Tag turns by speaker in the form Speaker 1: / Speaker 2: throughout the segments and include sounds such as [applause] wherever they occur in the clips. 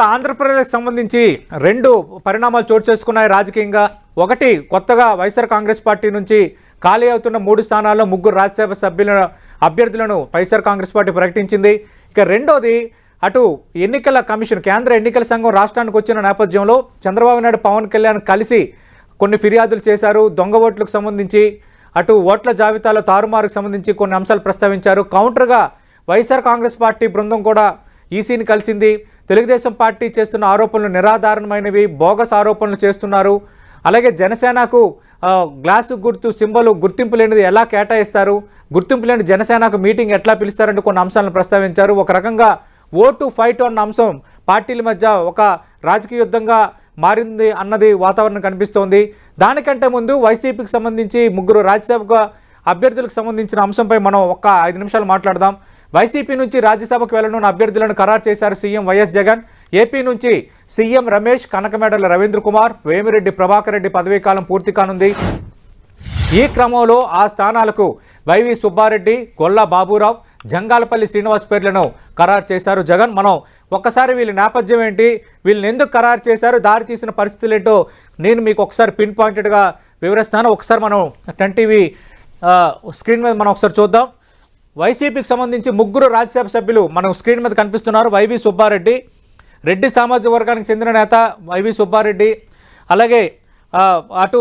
Speaker 1: ఆంధ్రప్రదేశ్కి సంబంధించి రెండు పరిణామాలు చోటు చేసుకున్నాయి రాజకీయంగా. ఒకటి కొత్తగా వైఎస్ఆర్ కాంగ్రెస్ పార్టీ నుంచి ఖాళీ అవుతున్న మూడు స్థానాల్లో ముగ్గురు రాజ్యసభ సభ్యుల అభ్యర్థులను వైఎస్ఆర్ కాంగ్రెస్ పార్టీ ప్రకటించింది. ఇక రెండోది అటు ఎన్నికల కమిషన్ కేంద్ర ఎన్నికల సంఘం రాష్ట్రానికి వచ్చిన నేపథ్యంలో చంద్రబాబు నాయుడు పవన్ కళ్యాణ్ కలిసి కొన్ని ఫిర్యాదులు చేశారు. దొంగ ఓట్లకు సంబంధించి అటు ఓట్ల జాబితాలో తారుమారుకు సంబంధించి కొన్ని అంశాలు ప్రస్తావించారు. కౌంటర్గా వైఎస్ఆర్ కాంగ్రెస్ పార్టీ బృందం కూడా ఈసీని కలిసింది. తెలుగుదేశం పార్టీ చేస్తున్న ఆరోపణలు నిరాధారణమైనవి బోగస్ ఆరోపణలు చేస్తున్నారు. అలాగే జనసేనకు గ్లాసు గుర్తు సింబల్ గుర్తింపు లేనిది ఎలా కేటాయిస్తారు? గుర్తింపు లేని జనసేనకు మీటింగ్ ఎట్లా పిలుస్తారంటూ కొన్ని అంశాలను ప్రస్తావించారు. ఒక రకంగా ఓటు ఫైట్ అన్న అంశం పార్టీల మధ్య ఒక రాజకీయ యుద్ధంగా మారింది అన్నది వాతావరణం కనిపిస్తోంది. దానికంటే ముందు వైసీపీకి సంబంధించి ముగ్గురు రాజ్యసభకు అభ్యర్థులకు సంబంధించిన అంశంపై మనం ఒక్క ఐదు నిమిషాలు మాట్లాడదాం. వైసీపీ నుంచి రాజ్యసభకు వెళ్ళనున్న అభ్యర్థులను ఖరారు చేశారు సీఎం వైఎస్ జగన్. ఏపీ నుంచి సీఎం రమేష్ కనకమేడల రవీంద్ర కుమార్ వేమిరెడ్డి ప్రభాకర్ రెడ్డి పదవీకాలం పూర్తి కానుంది. ఈ క్రమంలో ఆ స్థానాలకు వైవి సుబ్బారెడ్డి గొల్ల బాబురావు జంగాలపల్లి శ్రీనివాస్ పేర్లను ఖరారు చేశారు జగన్. మనం ఒక్కసారి వీళ్ళ నేపథ్యం ఏంటి? వీళ్ళని ఎందుకు ఖరారు చేశారు? దారి తీసిన పరిస్థితులు ఏంటో నేను మీకు ఒకసారి పిన్ పాయింటెడ్గా వివరిస్తాను. ఒకసారి మనం టెన్ టీవీ స్క్రీన్ మీద మనం ఒకసారి చూద్దాం. వైసీపీకి సంబంధించి ముగ్గురు రాజ్యసభ సభ్యులు మనం స్క్రీన్ మీద కనిపిస్తున్నారు. వైవి సుబ్బారెడ్డి రెడ్డి సామాజిక వర్గానికి చెందిన నేత వైవి సుబ్బారెడ్డి. అలాగే అటు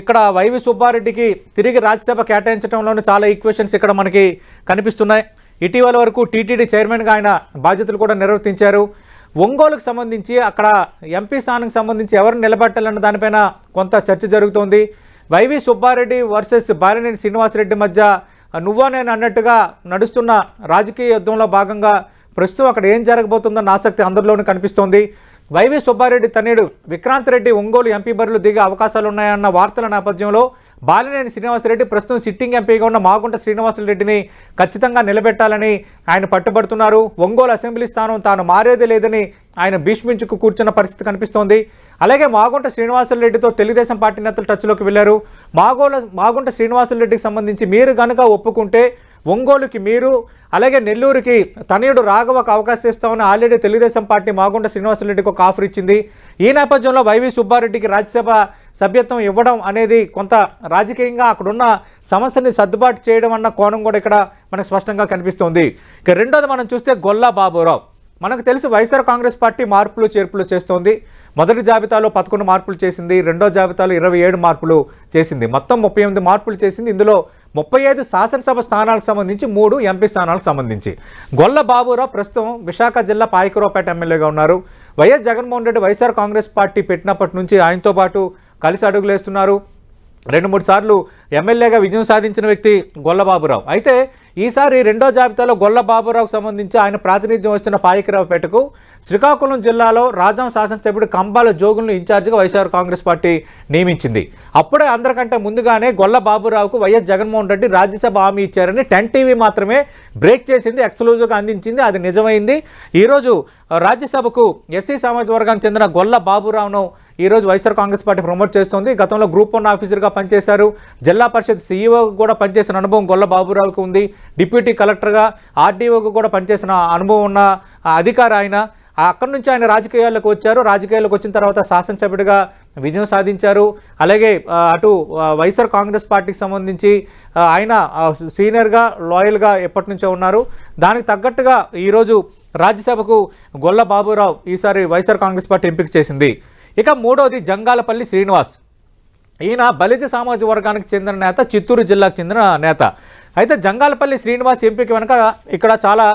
Speaker 1: ఇక్కడ వైవి సుబ్బారెడ్డికి తిరిగి రాజ్యసభ కేటాయించడంలోనూ చాలా ఈక్వేషన్స్ ఇక్కడ మనకి కనిపిస్తున్నాయి. ఇటీవల వరకు టీటీడీ చైర్మన్గా ఆయన బాధ్యతలు కూడా నిర్వర్తించారు. ఒంగోలుకు సంబంధించి అక్కడ ఎంపీ స్థానానికి సంబంధించి ఎవరిని నిలబెట్టాలన్న దానిపైన కొంత చర్చ జరుగుతోంది. వైవి సుబ్బారెడ్డి వర్సెస్ బాలినేని శ్రీనివాసరెడ్డి మధ్య నువ్వా నేను అన్నట్టుగా నడుస్తున్న రాజకీయ యుద్ధంలో భాగంగా ప్రస్తుతం అక్కడ ఏం జరగబోతుందన్న ఆసక్తి అందరిలోనూ కనిపిస్తోంది. వైవి సుబ్బారెడ్డి తనేడు విక్రాంత్ రెడ్డి ఒంగోలు ఎంపీ బరిలో దిగే అవకాశాలు ఉన్నాయన్న వార్తల నేపథ్యంలో బాలినేని శ్రీనివాసరెడ్డి ప్రస్తుతం సిట్టింగ్ ఎంపీగా ఉన్న మాగుంట శ్రీనివాసరెడ్డిని ఖచ్చితంగా నిలబెట్టాలని ఆయన పట్టుబడుతున్నారు. ఒంగోలు అసెంబ్లీ స్థానం తాను మారేది లేదని ఆయన భీష్మించుకు కూర్చున్న పరిస్థితి కనిపిస్తోంది. అలాగే మాగుంట శ్రీనివాసరెడ్డితో తెలుగుదేశం పార్టీ నేతలు టచ్లోకి వెళ్ళారు మాగోల మాగుంట శ్రీనివాసరెడ్డికి సంబంధించి మీరు గనక ఒప్పుకుంటే ఒంగోలుకి మీరు అలాగే నెల్లూరుకి తనయుడు రాఘవకు అవకాశం ఇస్తామని ఆల్రెడీ తెలుగుదేశం పార్టీ మాగుంట శ్రీనివాసరెడ్డికి ఒక ఆఫర్ ఇచ్చింది. ఈ నేపథ్యంలో వైవి సుబ్బారెడ్డికి రాజ్యసభ సభ్యత్వం ఇవ్వడం అనేది కొంత రాజకీయంగా అక్కడున్న సమస్యని సర్దుబాటు చేయడం అన్న కోణం కూడా ఇక్కడ మనకు స్పష్టంగా కనిపిస్తోంది. ఇక రెండోది మనం చూస్తే గొల్లా బాబురావు. మనకు తెలుసు వైఎస్ఆర్ కాంగ్రెస్ పార్టీ మార్పులు చేర్పులు చేస్తోంది. మొదటి జాబితాలో పదకొండు మార్పులు చేసింది రెండో జాబితాలో ఇరవై ఏడు మార్పులు చేసింది. మొత్తం ముప్పై ఎనిమిది మార్పులు చేసింది. ఇందులో ముప్పై ఐదు శాసనసభ స్థానాలకు సంబంధించి మూడు ఎంపీ స్థానాలకు సంబంధించి. గొల్ల బాబురావు ప్రస్తుతం విశాఖ జిల్లా పాయకరావుపేట ఎమ్మెల్యేగా ఉన్నారు. YS Jaganmohan Reddy YSR Congress party పెట్టినప్పటి నుంచి ఆయనతో పాటు కలిసి అడుగులేస్తున్నారు. రెండు మూడు సార్లు ఎమ్మెల్యేగా విజయం సాధించిన వ్యక్తి గొల్లబాబురావు. అయితే ఈసారి రెండో జాబితాలో గొల్లబాబురావుకు సంబంధించి ఆయన ప్రాతినిధ్యం వస్తున్న పాయకరావుపేటకు శ్రీకాకుళం జిల్లాలో రాజాం శాసనసభ్యుడు కంబాల జోగులను ఇన్ఛార్జిగా వైఎస్ఆర్ కాంగ్రెస్ పార్టీ నియమించింది. అప్పుడే అందరికంటే ముందుగానే గొల్లబాబురావుకు వైఎస్ జగన్మోహన్ రెడ్డి రాజ్యసభ హామీ ఇచ్చారని టెన్ టీవీ మాత్రమే బ్రేక్ చేసింది ఎక్స్క్లూజివ్గా అందించింది అది నిజమైంది. ఈరోజు రాజ్యసభకు ఎస్సీ సామాజిక వర్గానికి చెందిన గొల్ల బాబురావును ఈరోజు వైఎస్ఆర్ కాంగ్రెస్ పార్టీ ప్రమోట్ చేస్తోంది. గతంలో గ్రూప్ వన్ ఆఫీసర్గా పనిచేశారు. జిల్లా పరిషత్ సీఈఓ కూడా పనిచేసిన అనుభవం గొల్ల బాబురావుకు ఉంది. డిప్యూటీ కలెక్టర్గా ఆర్డీఓకు కూడా పనిచేసిన అనుభవం ఉన్న ఆ అధికారి ఆయన. అక్కడి నుంచి ఆయన రాజకీయాల్లోకి వచ్చారు. రాజకీయాల్లోకి వచ్చిన తర్వాత శాసనసభ్యుడిగా విజయం సాధించారు. అలాగే అటు వైఎస్ఆర్ కాంగ్రెస్ పార్టీకి సంబంధించి ఆయన సీనియర్గా లాయల్గా ఎప్పటి నుంచో ఉన్నారు. దానికి తగ్గట్టుగా ఈరోజు రాజ్యసభకు గొల్ల బాబురావు ఈసారి వైఎస్ఆర్ కాంగ్రెస్ పార్టీ ఎంపిక చేసింది. ఇక మూడవది జంగాలపల్లి శ్రీనివాస్. ఈయన బలిజ సామాజిక వర్గానికి చెందిన నేత చిత్తూరు జిల్లాకు చెందిన నేత. అయితే జంగాలపల్లి శ్రీనివాస్ ఎంపీకి వెనక ఇక్కడ చాలా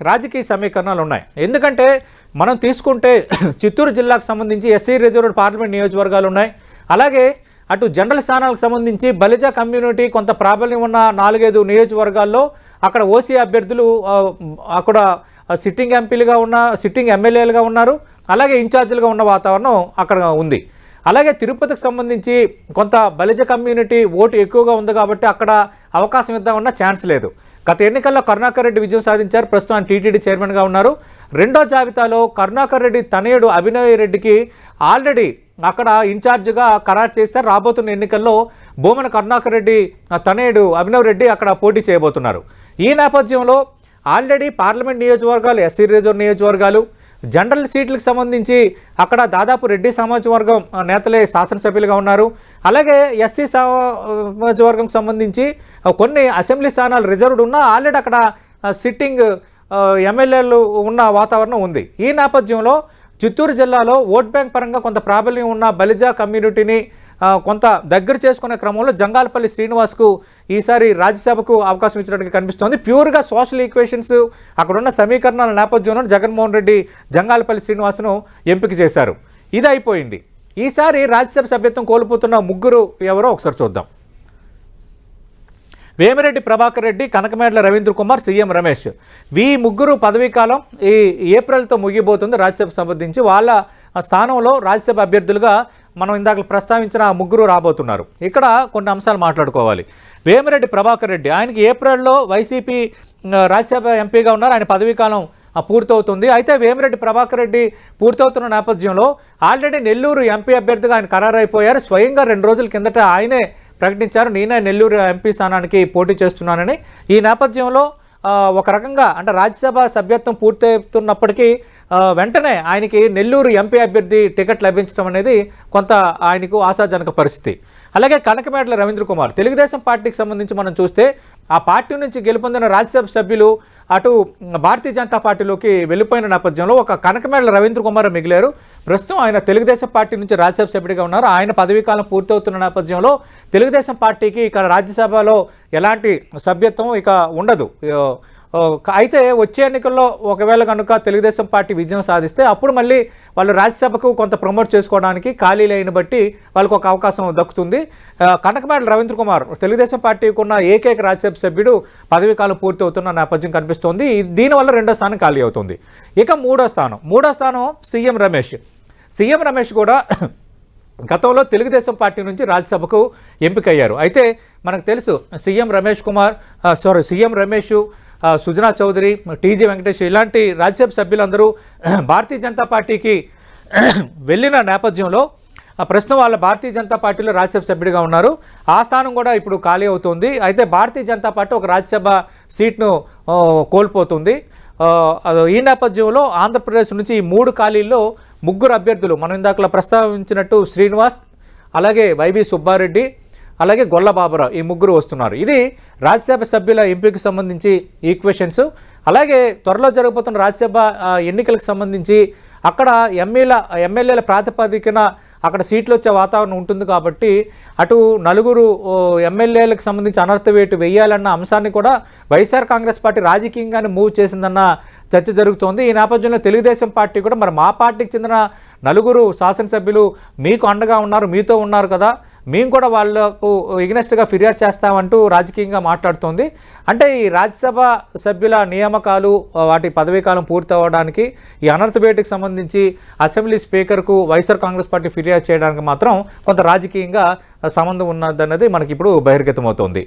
Speaker 1: రాజకీయ సమీకరణాలు ఉన్నాయి. ఎందుకంటే మనం తీసుకుంటే [clears throat] చిత్తూరు జిల్లాకు సంబంధించి ఎస్సీ రిజర్వ్డ్ పార్లమెంట్ నియోజకవర్గాలు ఉన్నాయి. అలాగే అటు జనరల్ స్థానాలకు సంబంధించి బలిజ కమ్యూనిటీ కొంత ప్రాబల్యం ఉన్న నాలుగైదు నియోజకవర్గాల్లో అక్కడ ఓసీ అభ్యర్థులు అక్కడ సిట్టింగ్ ఎంపీలుగా ఉన్న సిట్టింగ్ ఎమ్మెల్యేలుగా ఉన్నారు. అలాగే ఇన్ఛార్జీలుగా ఉన్న వాతావరణం అక్కడ ఉంది. అలాగే తిరుపతికి సంబంధించి కొంత బలిజ కమ్యూనిటీ ఓటు ఎక్కువగా ఉంది కాబట్టి అక్కడ అవకాశం ఇద్దామన్న ఛాన్స్ లేదు. గత ఎన్నికల్లో కరుణాకర్ రెడ్డి విజయం సాధించారు. ప్రస్తుతం ఆయన టీటీడీ చైర్మన్గా ఉన్నారు. రెండో జాబితాలో కరుణాకర్ రెడ్డి తనయుడు అభినయ్ రెడ్డికి ఆల్రెడీ అక్కడ ఇన్ఛార్జిగా ఖరారు చేస్తారు రాబోతున్న ఎన్నికల్లో భూమన కరుణాకర్ రెడ్డి తనయుడు అభినవ్ రెడ్డి అక్కడ పోటీ చేయబోతున్నారు. ఈ నేపథ్యంలో ఆల్రెడీ పార్లమెంట్ నియోజకవర్గాలు ఎస్సీ రిజర్వ్ నియోజకవర్గాలు జనరల్ సీట్లకు సంబంధించి అక్కడ దాదాపు రెడ్డి సమాజవర్గం వర్గం నేతలే శాసనసభ్యులుగా ఉన్నారు. అలాగే ఎస్సీ సామాజిక వర్గం సంబంధించి కొన్ని అసెంబ్లీ స్థానాలు రిజర్వ్డ్ ఉన్నా ఆల్రెడీ అక్కడ సిట్టింగ్ ఎమ్మెల్యేలు ఉన్న వాతావరణం ఉంది. ఈ నేపథ్యంలో చిత్తూరు జిల్లాలో ఓట్ బ్యాంక్ పరంగా కొంత ప్రాబల్యం ఉన్న బలిజా కమ్యూనిటీని కొంత దగ్గర చేసుకునే క్రమంలో జంగాలపల్లి శ్రీనివాస్కు ఈసారి రాజ్యసభకు అవకాశం ఇచ్చినట్టుగా కనిపిస్తోంది. ప్యూర్గా సోషల్ ఈక్వేషన్స్ అక్కడున్న సమీకరణాల నేపథ్యంలో జగన్మోహన్ రెడ్డి జంగాలపల్లి శ్రీనివాస్ను ఎంపిక చేశారు. ఇది అయిపోయింది. ఈసారి రాజ్యసభ సభ్యత్వం కోల్పోతున్న ముగ్గురు ఎవరో ఒకసారి చూద్దాం. వేమిరెడ్డి ప్రభాకర్ రెడ్డి కనకమేడల రవీంద్ర కుమార్ సీఎం రమేష్. వీ ముగ్గురు పదవీకాలం ఈ ఏప్రిల్తో ముగిపోతుంది రాజ్యసభ సంబంధించి. వాళ్ళ స్థానంలో రాజ్యసభ అభ్యర్థులుగా మనం ఇందాక ప్రస్తావించిన ఆ ముగ్గురు రాబోతున్నారు. ఇక్కడ కొన్ని అంశాలు మాట్లాడుకోవాలి. వేమిరెడ్డి ప్రభాకర్ రెడ్డి ఆయనకి ఏప్రిల్లో వైసీపీ రాజ్యసభ ఎంపీగా ఉన్నారు. ఆయన పదవీ కాలం పూర్తవుతుంది. అయితే వేమిరెడ్డి ప్రభాకర్ రెడ్డి పూర్తవుతున్న నేపథ్యంలో ఆల్రెడీ నెల్లూరు ఎంపీ అభ్యర్థిగా ఆయన ఖరారైపోయారు. స్వయంగా రెండు రోజుల కిందట ఆయనే ప్రకటించారు. నేనే నెల్లూరు ఎంపీ స్థానానికి పోటీ చేస్తున్నానని. ఈ నేపథ్యంలో ఒక రకంగా అంటే రాజ్యసభ సభ్యత్వం పూర్తవుతున్నప్పటికీ వెంటనే ఆయనకి నెల్లూరు ఎంపీ అభ్యర్థి టికెట్ లభించడం అనేది కొంత ఆయనకు ఆశాజనక పరిస్థితి. అలాగే కనకమేడల రవీంద్ర కుమార్ తెలుగుదేశం పార్టీకి సంబంధించి మనం చూస్తే ఆ పార్టీ నుంచి గెలుపొందిన రాజ్యసభ సభ్యులు అటు భారతీయ జనతా పార్టీలోకి వెళ్ళిపోయిన నేపథ్యంలో ఒక కనకమేడల రవీంద్ర కుమార్ మిగిలారు. ప్రస్తుతం ఆయన తెలుగుదేశం పార్టీ నుంచి రాజ్యసభ సభ్యుడిగా ఉన్నారు. ఆయన పదవీకాలం పూర్తవుతున్న నేపథ్యంలో తెలుగుదేశం పార్టీకి ఇక్కడ రాజ్యసభలో ఎలాంటి సభ్యత్వం ఇక ఉండదు. అయితే వచ్చే ఎన్నికల్లో ఒకవేళ కనుక తెలుగుదేశం పార్టీ విజయం సాధిస్తే అప్పుడు మళ్ళీ వాళ్ళు రాజ్యసభకు కొంత ప్రమోట్ చేసుకోవడానికి ఖాళీలైన బట్టి వాళ్ళకు ఒక అవకాశం దక్కుతుంది. ఆ, కనకమేడల రవీంద్ర కుమార్ తెలుగుదేశం పార్టీకి ఉన్న ఏకైక రాజ్యసభ సభ్యుడు పదవీకాలం పూర్తి అవుతున్న నేపథ్యం కనిపిస్తోంది. దీనివల్ల రెండో స్థానం ఖాళీ అవుతుంది. ఇక మూడో స్థానం. మూడో స్థానం సీఎం రమేష్. సీఎం రమేష్ కూడా [clears throat] గతంలో తెలుగుదేశం పార్టీ నుంచి రాజ్యసభకు ఎంపికయ్యారు. అయితే మనకు తెలుసు CM Ramesh Kumar sorry CM Ramesh Sujana Chowdary TG Venkatesh ఇలాంటి రాజ్యసభ సభ్యులందరూ [clears throat] భారతీయ జనతా పార్టీకి [clears throat] వెళ్ళిన నేపథ్యంలో ఆ, ప్రస్తుతం వాళ్ళ భారతీయ జనతా పార్టీలో రాజ్యసభ సభ్యుడిగా ఉన్నారు. ఆ స్థానం కూడా ఇప్పుడు ఖాళీ అవుతుంది. అయితే భారతీయ జనతా పార్టీ ఒక రాజ్యసభ సీట్ను కోల్పోతుంది. ఈ నేపథ్యంలో ఆంధ్రప్రదేశ్ నుంచి ఈ మూడు ఖాళీల్లో ముగ్గురు అభ్యర్థులు మనం ఇందాకలా ప్రస్తావించినట్టు శ్రీనివాస్ అలాగే వైవి సుబ్బారెడ్డి అలాగే గొల్లబాబురావు ఈ ముగ్గురు వస్తున్నారు. ఇది రాజ్యసభ సభ్యుల ఎంపీకి సంబంధించి ఈక్వేషన్స్ అలాగే త్వరలో జరగబోతున్న రాజ్యసభ ఎన్నికలకు సంబంధించి అక్కడ ఎమ్మెల్యేల ఎమ్మెల్యేల ప్రాతిపదికన అక్కడ సీట్లు వచ్చే వాతావరణం ఉంటుంది కాబట్టి అటు నలుగురు ఎమ్మెల్యేలకు సంబంధించి అనర్థ వేటు వేయాలన్న అంశాన్ని కూడా వైఎస్ఆర్ కాంగ్రెస్ పార్టీ రాజకీయంగానే మూవ్ చేసిందన్న చర్చ జరుగుతోంది. ఈ నేపథ్యంలో తెలుగుదేశం పార్టీ కూడా మరి మా పార్టీకి చెందిన నలుగురు శాసనసభ్యులు మీకు అండగా ఉన్నారు మీతో ఉన్నారు కదా. మేము కూడా వాళ్ళకు ఇగ్నెస్ట్గా ఫిర్యాదు చేస్తామంటూ రాజకీయంగా మాట్లాడుతోంది. అంటే ఈ రాజ్యసభ సభ్యుల నియామకాలు వాటి పదవీకాలం పూర్తవడానికి ఈ అనర్థ సంబంధించి అసెంబ్లీ స్పీకర్కు వైఎస్ఆర్ కాంగ్రెస్ పార్టీ ఫిర్యాదు చేయడానికి మాత్రం కొంత రాజకీయంగా సంబంధం ఉన్నదన్నది మనకి ఇప్పుడు బహిర్గతమవుతోంది.